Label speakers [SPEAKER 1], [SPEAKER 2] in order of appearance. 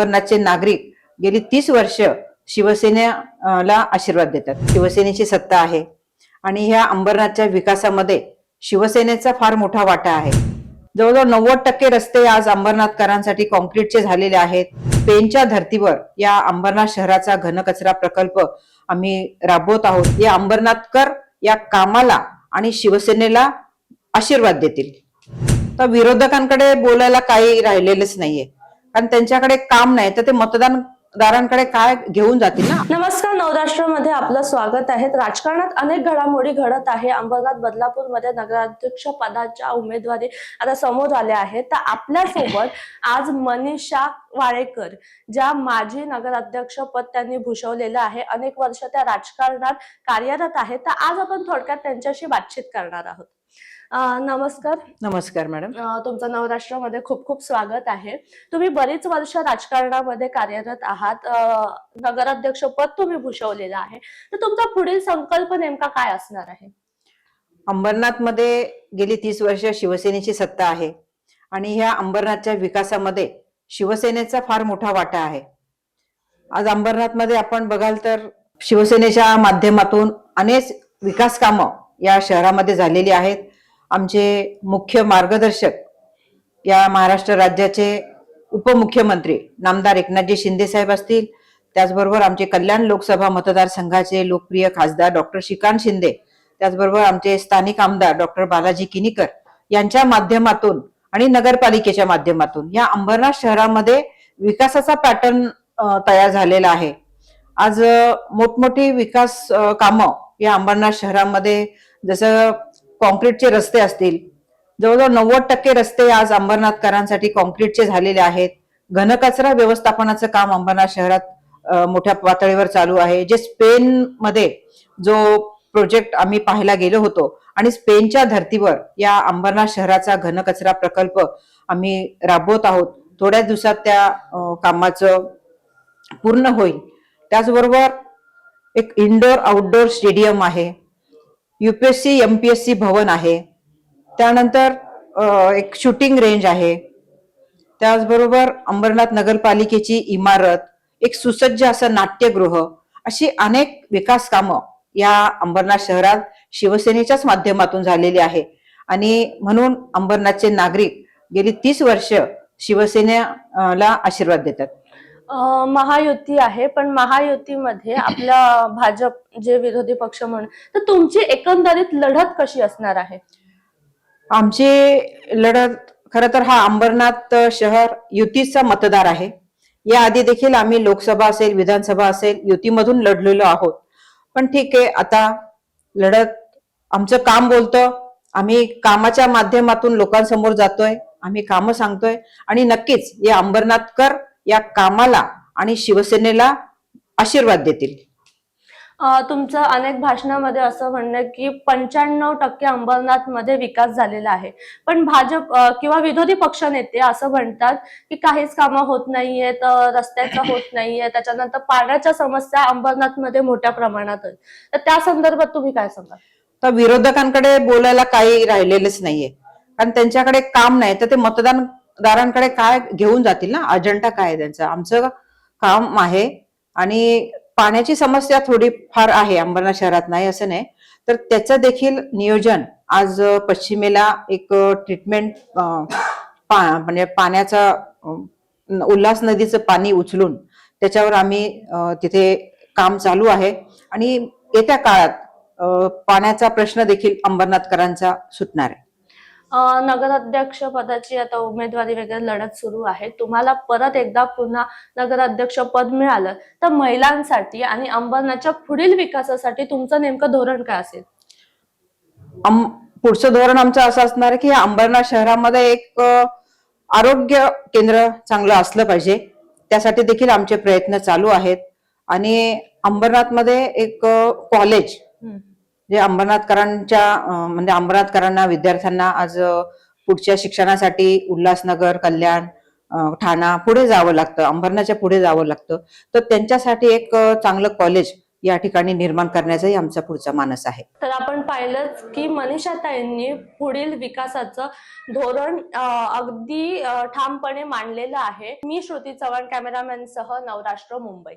[SPEAKER 1] अंबरनाथचे नागरिक गेली तीस वर्ष शिवसेनेला आशीर्वाद देतात. शिवसेनेची सत्ता आहे. आणि ह्या अंबरनाथच्या विकासामध्ये शिवसेनेचा फार मोठा वाटा आहे. जवळजवळ नव्वद टक्के रस्ते आज अंबरनाथकरांसाठी कॉन्क्रीटचे झालेले आहेत. पेनच्या धर्तीवर या अंबरनाथ शहराचा घनकचरा प्रकल्प आम्ही राबवत आहोत. या अंबरनाथकर या कामाला आणि शिवसेनेला आशीर्वाद देतील. तर विरोधकांकडे बोलायला काही राहिलेलंच नाहीये. कारण त्यांच्याकडे काम नाही तर ते मतदानदारांकडे काय घेऊन जातील ना?
[SPEAKER 2] नमस्कार नवराष्ट्रामध्ये आपलं स्वागत आहे. राजकारणात अनेक घडामोडी घडत आहे. अंबरनाथ बदलापूरमध्ये नगराध्यक्ष पदाच्या उमेदवारी आता समोर आल्या आहेत. तर आपल्यासोबत आज मनीषा वाळेकर ज्या माजी नगराध्यक्ष पद त्यांनी भूषवलेलं आहे. अनेक वर्ष त्या राजकारणात कार्यरत आहेत. तर आज आपण थोडक्यात त्यांच्याशी बातचीत करणार आहोत. नमस्कार.
[SPEAKER 1] नमस्कार मॅडम.
[SPEAKER 2] तुमचं नवराष्ट्रामध्ये खूप खूप स्वागत आहे. तुम्ही बरीच वर्ष राजकारणामध्ये कार्यरत आहात. नगराध्यक्ष पद तुम्ही भूषवलेलं आहे. तर तुमचा पुढील संकल्प नेमका काय असणार आहे?
[SPEAKER 1] अंबरनाथमध्ये गेली तीस वर्ष शिवसेनेची सत्ता आहे. आणि ह्या अंबरनाथच्या विकासामध्ये शिवसेनेचा फार मोठा वाटा आहे. आज अंबरनाथमध्ये आपण बघाल तर शिवसेनेच्या माध्यमातून अनेक विकास कामं या शहरामध्ये झालेली आहेत. आमचे मुख्य मार्गदर्शक या महाराष्ट्र राज्याचे उपमुख्यमंत्री नामदार एकनाथजी शिंदे साहेब असतील. त्याचबरोबर आमचे कल्याण लोकसभा मतदारसंघाचे लोकप्रिय खासदार डॉक्टर श्रीकांत शिंदे त्याचबरोबर आमचे स्थानिक आमदार डॉक्टर बालाजी किनीकर यांच्या माध्यमातून आणि नगरपालिकेच्या माध्यमातून या अंबरनाथ शहरामध्ये विकासाचा पॅटर्न तयार झालेला आहे. आज मोठमोठी विकास कामं या अंबरनाथ शहरामध्ये जसं कॉन्क्रीटचे रस्ते असतील. जवळजवळ नव्वद टक्के रस्ते आज अंबरनाथकरांसाठी कॉन्क्रीटचे झालेले आहेत. घनकचरा व्यवस्थापनाचं काम अंबरनाथ शहरात मोठ्या पातळीवर चालू आहे. जे स्पेन मध्ये जो प्रोजेक्ट आम्ही पाहायला गेलो होतो आणि स्पेनच्या धर्तीवर या अंबरनाथ शहराचा घनकचरा प्रकल्प आम्ही राबवत आहोत. थोड्याच दिवसात त्या कामाचं पूर्ण होईल. त्याचबरोबर एक इनडोअर आउटडोअर स्टेडियम आहे. युपीएससी एमपीएससी भवन आहे. त्यानंतर एक शूटिंग रेंज आहे. त्याचबरोबर अंबरनाथ नगरपालिकेची इमारत एक सुसज्ज असं नाट्यगृह अशी अनेक विकास कामं या अंबरनाथ शहरात शिवसेनेच्याच माध्यमातून झालेली आहे. आणि म्हणून अंबरनाथचे नागरिक गेली तीस वर्ष शिवसेनेला आशीर्वाद देतात.
[SPEAKER 2] महायुती आहे पण महायुतीमध्ये आपल्या भाजप जे विरोधी पक्ष म्हणून तर तुमची एकंदरीत लढत कशी असणार आहे?
[SPEAKER 1] आमची लढत खर तर हा अंबरनाथ शहर युतीचा मतदार आहे. याआधी देखील आम्ही लोकसभा असेल विधानसभा असेल युतीमधून लढलेलो आहोत. पण ठीक आहे आता लढत आमचं काम बोलतं. आम्ही कामाच्या माध्यमातून लोकांसमोर जातोय आम्ही कामं सांगतोय. आणि नक्कीच या अंबरनाथकर या कामाला आणि शिवसेनेला आशीर्वाद देतील.
[SPEAKER 2] तुमचं अनेक भाषणामध्ये असं म्हणणं की पंच्याण्णव टक्के अंबरनाथमध्ये विकास झालेला आहे. पण भाजप किंवा विरोधी पक्ष नेते असं म्हणतात की काहीच कामं होत नाहीयेत अं, रस्त्याचं होत नाहीये त्याच्यानंतर पाण्याच्या समस्या अंबरनाथमध्ये मोठ्या प्रमाणात आहेत. तर त्या संदर्भात तुम्ही काय सांगाल?
[SPEAKER 1] तर विरोधकांकडे बोलायला काही राहिलेलंच नाहीये. कारण त्यांच्याकडे काम नाही तर ते दारांकडे काय घेऊन जातील ना? अजेंडा काय आहे त्यांचा? आमचं काम आहे आणि पाण्याची समस्या थोडी फार आहे अंबरनाथ शहरात नाही असं नाही. तर त्याचं देखील नियोजन आज पश्चिमेला एक ट्रीटमेंट म्हणजे पाण्याचा उल्हास नदीचं पाणी उचलून त्याच्यावर आम्ही तिथे काम चालू आहे. आणि येत्या काळात पाण्याचा प्रश्न देखील अंबरनाथकरांचा सुटणार आहे.
[SPEAKER 2] नगराध्यक्ष पदाची आता उमेदवारी वगैरे लढत सुरू आहे. तुम्हाला परत एकदा पुन्हा नगराध्यक्ष पद मिळालं तर महिलांसाठी आणि अंबरनाथच्या पुढील विकासासाठी तुमचं नेमकं धोरण काय असेल?
[SPEAKER 1] पुढचं धोरण आमचं असं असणार आहे की अंबरनाथ शहरामध्ये एक आरोग्य केंद्र चांगलं असलं पाहिजे. त्यासाठी देखील आमचे प्रयत्न चालू आहेत. आणि अंबरनाथमध्ये एक कॉलेज जे अंबरनाथकरांच्या म्हणजे अंबरनाथकरांना विद्यार्थ्यांना आज पुढच्या शिक्षणासाठी उल्हासनगर कल्याण ठाणा पुढे जावं लागतं. अंबरनाथच्या पुढे जावं लागतं. तर त्यांच्यासाठी एक चांगलं कॉलेज या ठिकाणी निर्माण करण्याचाही आमचा पुढचा मानस आहे.
[SPEAKER 2] तर आपण पाहिलंच की मनीषाताईंनी पुढील विकासाचं धोरण अगदी ठामपणे मांडलेलं आहे. मी श्रुती चव्हाण कॅमेरामॅन सह नवराष्ट्र मुंबई.